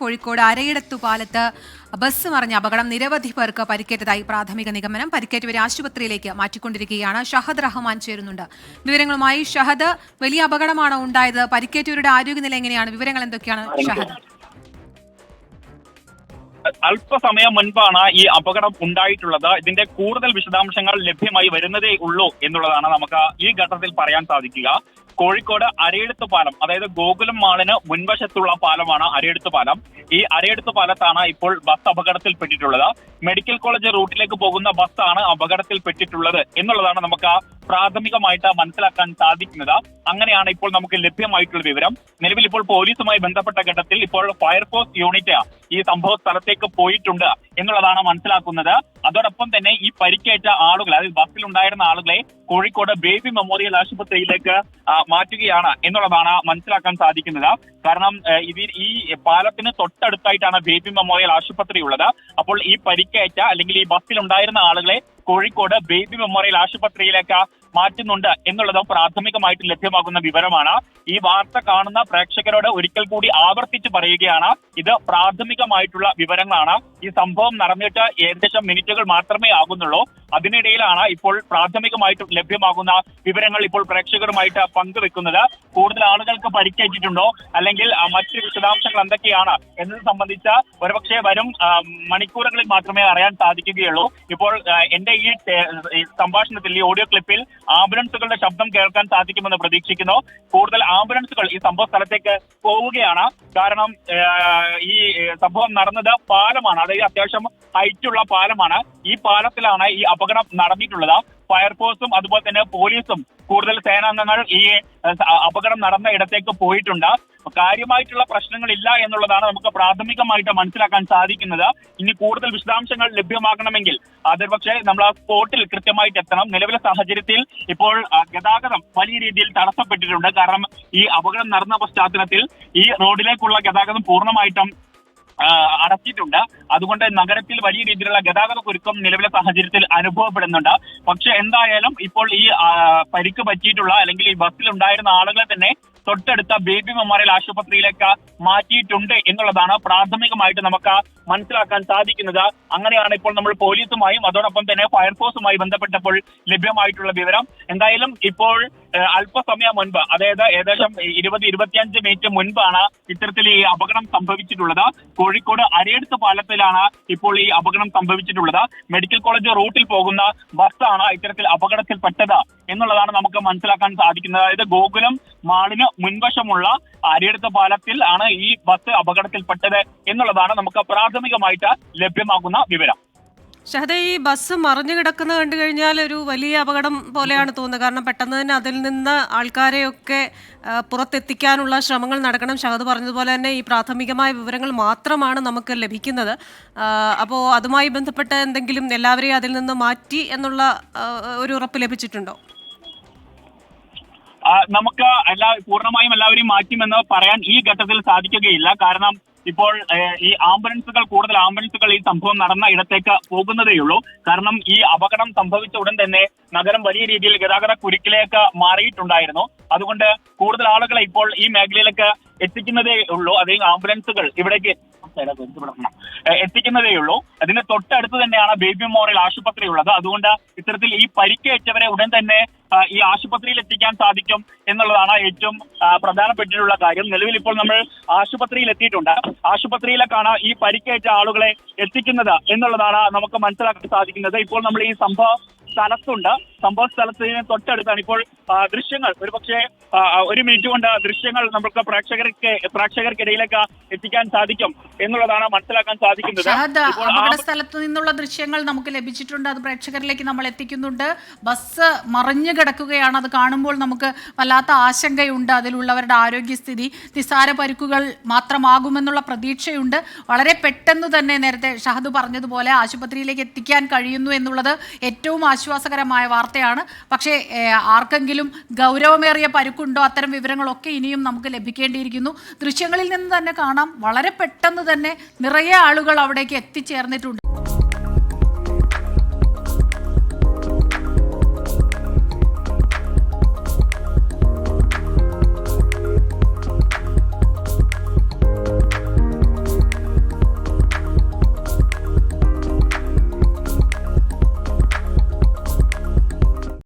കോഴിക്കോട് അരയിടത്തു പാലത്ത് bus മറിഞ്ഞ അപകടം. നിരവധി പേർക്ക് പരിക്കേറ്റതായി പ്രാഥമിക നിഗമനം. പരിക്കേറ്റവരെ ആശുപത്രിയിലേക്ക് മാറ്റിക്കൊണ്ടിരിക്കുകയാണ് ഷഹദ് റഹ്മാൻ ചേരുന്നുണ്ട്. വിവരങ്ങളുമായി ഷഹദ് വലിയ അപകടമാണോ ഉണ്ടായത്? പരിക്കേറ്റവരുടെ ആരോഗ്യനില എങ്ങനെയാണ്? വിവരങ്ങൾ എന്തൊക്കെയാണ് ഷഹദ്? അല്പസമയം മുൻപാണ് ഈ അപകടം ഉണ്ടായിട്ടുള്ളത്. ഇതിന്റെ കൂടുതൽ വിശദാംശങ്ങൾ ലഭ്യമായി വരുന്നതേ ഉള്ളൂ എന്നുള്ളതാണ് നമുക്ക് ഈ ഘട്ടത്തിൽ പറയാൻ സാധിക്കുക. കോഴിക്കോട് അരയെടുത്ത് പാലം അതായത് ഗോകുലം മാളിന് മുൻവശത്തുള്ള പാലമാണ് അരയെടുത്ത് പാലം. ഈ അരയെടുത്ത് പാലത്താണ് ഇപ്പോൾ ബസ് അപകടത്തിൽപ്പെട്ടിട്ടുള്ളത്. മെഡിക്കൽ കോളേജ് റൂട്ടിലേക്ക് പോകുന്ന ബസ്സാണ് അപകടത്തിൽപ്പെട്ടിട്ടുള്ളത് എന്നുള്ളതാണ് നമുക്ക് പ്രാഥമികമായിട്ട് മനസ്സിലാക്കാൻ സാധിക്കുന്നത്. അങ്ങനെയാണ് ഇപ്പോൾ നമുക്ക് ലഭ്യമായിട്ടുള്ള വിവരം. നിലവിൽ ഇപ്പോൾ പോലീസുമായി ബന്ധപ്പെട്ട ഘട്ടത്തിൽ ഇപ്പോൾ ഫയർഫോഴ്സ് യൂണിറ്റ് ഈ സംഭവ സ്ഥലത്തേക്ക് പോയിട്ടുണ്ട് എന്നുള്ളതാണ് മനസ്സിലാക്കുന്നത്. അതോടൊപ്പം തന്നെ ഈ പരിക്കേറ്റ ആളുകൾ അതായത് ബസ്സിലുണ്ടായിരുന്ന ആളുകളെ കോഴിക്കോട് ബേബി മെമ്മോറിയൽ ആശുപത്രിയിലേക്ക് മാറ്റുകയാണ് എന്നുള്ളതാണ് മനസ്സിലാക്കാൻ സാധിക്കുന്നത്. കാരണം ഇതിൽ ഈ പാലത്തിന് തൊട്ടടുത്തായിട്ടാണ് ബേബി മെമ്മോറിയൽ ആശുപത്രി ഉള്ളത് അപ്പോൾ ഈ പരിക്കേറ്റ അല്ലെങ്കിൽ ഈ ബസ്സിൽ ഉണ്ടായിരുന്ന ആളുകളെ കോഴിക്കോട് ബേബി മെമ്മോറിയൽ ആശുപത്രിയിലേക്ക് മാറ്റുന്നുണ്ട് എന്നുള്ളതും പ്രാഥമികമായിട്ട് ലഭ്യമാകുന്ന വിവരമാണ്. ഈ വാർത്ത കാണുന്ന പ്രേക്ഷകരോട് ഒരിക്കൽ കൂടി ആവർത്തിച്ച് പറയുകയാണ്. ഇത് പ്രാഥമികമായിട്ടുള്ള വിവരങ്ങളാണ്. ഈ സംഭവം നടന്നിട്ട് ഏകദേശം മിനിറ്റുകൾ മാത്രമേ ആകുന്നുള്ളൂ. അതിനിടയിലാണ് ഇപ്പോൾ പ്രാഥമികമായിട്ട് ലഭ്യമാകുന്ന വിവരങ്ങൾ ഇപ്പോൾ പ്രേക്ഷകരുമായിട്ട് പങ്കുവെക്കുന്നത്. കൂടുതൽ ആളുകൾക്ക് പരിക്കേറ്റിട്ടുണ്ടോ? അല്ലെങ്കിൽ മറ്റ് വിശദാംശങ്ങൾ എന്തൊക്കെയാണ്? എന്നത് സംബന്ധിച്ച ഒരുപക്ഷെ വരും മണിക്കൂറുകളിൽ മാത്രമേ അറിയാൻ സാധിക്കുകയുള്ളൂ. ഇപ്പോൾ എന്റെ ഈ സംഭാഷണത്തിൽ ഈ ഓഡിയോ ക്ലിപ്പിൽ ആംബുലൻസുകളുടെ ശബ്ദം കേൾക്കാൻ സാധിക്കുമെന്ന് പ്രതീക്ഷിക്കുന്നു. കൂടുതൽ ആംബുലൻസുകൾ ഈ സംഭവ സ്ഥലത്തേക്ക് പോവുകയാണ്. കാരണം ഈ സംഭവം നടന്നത് പാലമാണ്. അതായത് അത്യാവശ്യം ഹൈറ്റുള്ള പാലമാണ്. ഈ പാലത്തിലാണ് ഈ അപകടം നടന്നിട്ടുള്ളത്. ഫയർഫോഴ്സും അതുപോലെ തന്നെ പോലീസും കൂടുതൽ സേനാംഗങ്ങൾ ഈ അപകടം നടന്ന ഇടത്തേക്ക് പോയിട്ടുണ്ട്. കാര്യമായിട്ടുള്ള പ്രശ്നങ്ങൾ ഇല്ല എന്നുള്ളതാണ് നമുക്ക് പ്രാഥമികമായിട്ട് മനസ്സിലാക്കാൻ സാധിക്കുന്നത്. ഇനി കൂടുതൽ വിശദാംശങ്ങൾ ലഭ്യമാകണമെങ്കിൽ അതൊരുപക്ഷെ നമ്മൾ ആ സ്പോട്ടിൽ കൃത്യമായിട്ട് എത്തണം. നിലവിലെ സാഹചര്യത്തിൽ ഇപ്പോൾ ഗതാഗതം വലിയ രീതിയിൽ തടസ്സപ്പെട്ടിട്ടുണ്ട്. കാരണം ഈ അപകടം നടന്ന പശ്ചാത്തലത്തിൽ ഈ റോഡിലേക്കുള്ള ഗതാഗതം പൂർണമായിട്ടും അടച്ചിട്ടുണ്ട്. അതുകൊണ്ട് നഗരത്തിൽ വലിയ രീതിയിലുള്ള ഗതാഗത കുരുക്കം നിലവിലെ സാഹചര്യത്തിൽ അനുഭവപ്പെടുന്നുണ്ട്. പക്ഷെ എന്തായാലും ഇപ്പോൾ ഈ പരിക്ക് പറ്റിയിട്ടുള്ള അല്ലെങ്കിൽ ഈ ബസ്സിൽ ഉണ്ടായിരുന്ന ആളുകളെ തന്നെ തൊട്ടടുത്ത ബേബി മെമ്മോറിയൽ ആശുപത്രിയിലേക്ക് മാറ്റിയിട്ടുണ്ട് എന്നുള്ളതാണ് പ്രാഥമികമായിട്ട് നമുക്ക് മനസ്സിലാക്കാൻ സാധിക്കുന്നത്. അങ്ങനെയാണ് ഇപ്പോൾ നമ്മൾ പോലീസുമായും അതോടൊപ്പം തന്നെ ഫയർഫോഴ്സുമായി ബന്ധപ്പെട്ടപ്പോൾ ലഭ്യമായിട്ടുള്ള വിവരം. എന്തായാലും ഇപ്പോൾ അല്പസമയം മുൻപ് അതായത് ഏകദേശം ഇരുപത് ഇരുപത്തിയഞ്ച് മിനിറ്റ് മുൻപാണ് ഇത്തരത്തിൽ ഈ അപകടം സംഭവിച്ചിട്ടുള്ളത്. കോഴിക്കോട് അരയെടുത്ത് പാലത്തിലാണ് ഇപ്പോൾ ഈ അപകടം സംഭവിച്ചിട്ടുള്ളത്. മെഡിക്കൽ കോളേജ് റൂട്ടിൽ പോകുന്ന ബസ് ആണ് ഇത്തരത്തിൽ അപകടത്തിൽപ്പെട്ടത് എന്നുള്ളതാണ് നമുക്ക് മനസ്സിലാക്കാൻ സാധിക്കുന്നത്. അതായത് ഗോകുലം മാളിന് മുൻവശമുള്ള അരിയെടുത്ത പാലത്തിൽ ആണ് ഈ ബസ് അപകടത്തിൽപ്പെട്ടത് എന്നുള്ളതാണ് നമുക്ക് പ്രാഥമികമായിട്ട് ലഭ്യമാകുന്ന വിവരം. ഷഹദ ഈ ബസ് മറിഞ്ഞു കിടക്കുന്ന കണ്ടു കഴിഞ്ഞാൽ ഒരു വലിയ അപകടം പോലെയാണ് തോന്നുന്നത്. കാരണം പെട്ടെന്ന് തന്നെ അതിൽ നിന്ന് ആൾക്കാരെയൊക്കെ പുറത്തെത്തിക്കാനുള്ള ശ്രമങ്ങൾ നടക്കണം. ഷഹദ് പറഞ്ഞതുപോലെ തന്നെ ഈ പ്രാഥമികമായ വിവരങ്ങൾ മാത്രമാണ് നമുക്ക് ലഭിക്കുന്നത്. അപ്പോൾ അതുമായി ബന്ധപ്പെട്ട എന്തെങ്കിലും എല്ലാവരെയും അതിൽ നിന്ന് മാറ്റി എന്നുള്ള ഒരു ഉറപ്പ് ലഭിച്ചിട്ടുണ്ടോ? നമുക്ക് എല്ലാ പൂർണമായും എല്ലാവരെയും മാറ്റുമെന്ന് പറയാൻ ഈ ഘട്ടത്തിൽ സാധിക്കുകയില്ല. കാരണം ഇപ്പോൾ ഈ ആംബുലൻസുകൾ കൂടുതൽ ആംബുലൻസുകൾ ഈ സംഭവം നടന്ന ഇടത്തേക്ക് പോകുന്നതേയുള്ളൂ കാരണം ഈ അപകടം സംഭവിച്ച ഉടൻ തന്നെ നഗരം വലിയ രീതിയിൽ ഗതാഗത കുരുക്കിലേക്ക് മാറിയിട്ടുണ്ടായിരുന്നു. അതുകൊണ്ട് കൂടുതൽ ആളുകളെ ഇപ്പോൾ ഈ മേഖലയിലേക്ക് എത്തിക്കുന്നതേ ഉള്ളൂ. അതേ ആംബുലൻസുകൾ ഇവിടേക്ക് ഏഹ്, എത്തിക്കുന്നതേ ഉള്ളൂ. അതിന് തൊട്ടടുത്ത് തന്നെയാണ് ബേബി മെമ്മോറിയൽ ആശുപത്രി ഉള്ളത് അതുകൊണ്ട് ഇത്തരത്തിൽ ഈ പരിക്കേറ്റവരെ ഉടൻ തന്നെ ഈ ആശുപത്രിയിൽ എത്തിക്കാൻ സാധിക്കും എന്നുള്ളതാണ് ഏറ്റവും പ്രധാനപ്പെട്ടിട്ടുള്ള കാര്യം. നിലവിൽ ഇപ്പോൾ നമ്മൾ ആശുപത്രിയിൽ എത്തിയിട്ടുണ്ട്. ആശുപത്രിയിലേക്കാണ് ഈ പരിക്കേറ്റ ആളുകളെ എത്തിക്കുന്നത് എന്നുള്ളതാണ് നമുക്ക് മനസ്സിലാക്കാൻ സാധിക്കുന്നത്. ഇപ്പോൾ നമ്മൾ ഈ സംഭവ സ്ഥലത്തുണ്ട്. സംഭവ സ്ഥലത്തിന് തൊട്ടടുത്താണ്. ഇപ്പോൾ ദൃശ്യങ്ങൾ ഒരുപക്ഷെ ഒരു മിനിറ്റ് കൊണ്ട് ദൃശ്യങ്ങൾ നമുക്ക് പ്രേക്ഷകർക്ക് പ്രേക്ഷകർക്കിടയിലേക്ക് എത്തിക്കാൻ സാധിക്കും എന്നുള്ളതാണ് മനസ്സിലാക്കാൻ സാധിക്കുന്നത്. അപകട സ്ഥലത്ത് നിന്നുള്ള ദൃശ്യങ്ങൾ നമുക്ക് ലഭിച്ചിട്ടുണ്ട്. അത് പ്രേക്ഷകരിലേക്ക് നമ്മൾ എത്തിക്കുന്നുണ്ട്. ബസ് മറിഞ്ഞു കിടക്കുകയാണ്. അത് കാണുമ്പോൾ നമുക്ക് വല്ലാത്ത ആശങ്കയുണ്ട്. അതിലുള്ളവരുടെ ആരോഗ്യസ്ഥിതി നിസ്സാര പരിക്കുകൾ മാത്രമാകുമെന്നുള്ള പ്രതീക്ഷയുണ്ട്. വളരെ പെട്ടെന്ന് തന്നെ നേരത്തെ ഷഹദ് പറഞ്ഞതുപോലെ ആശുപത്രിയിലേക്ക് എത്തിക്കാൻ കഴിയുന്നു എന്നുള്ളത് ഏറ്റവും ആശ്വാസകരമായ വാർത്തയാണ്. പക്ഷേ ആർക്കെങ്കിലും ഗൗരവമേറിയ പരുക്കുണ്ടോ? അത്തരം വിവരങ്ങളൊക്കെ ഇനിയും നമുക്ക് ലഭിക്കേണ്ടിയിരിക്കുന്നു. ദൃശ്യങ്ങളിൽ നിന്ന് തന്നെ കാണാം. വളരെ പെട്ടെന്ന് തന്നെ നിറയെ ആളുകൾ അവിടേക്ക് എത്തിച്ചേർന്നിട്ടുണ്ട്.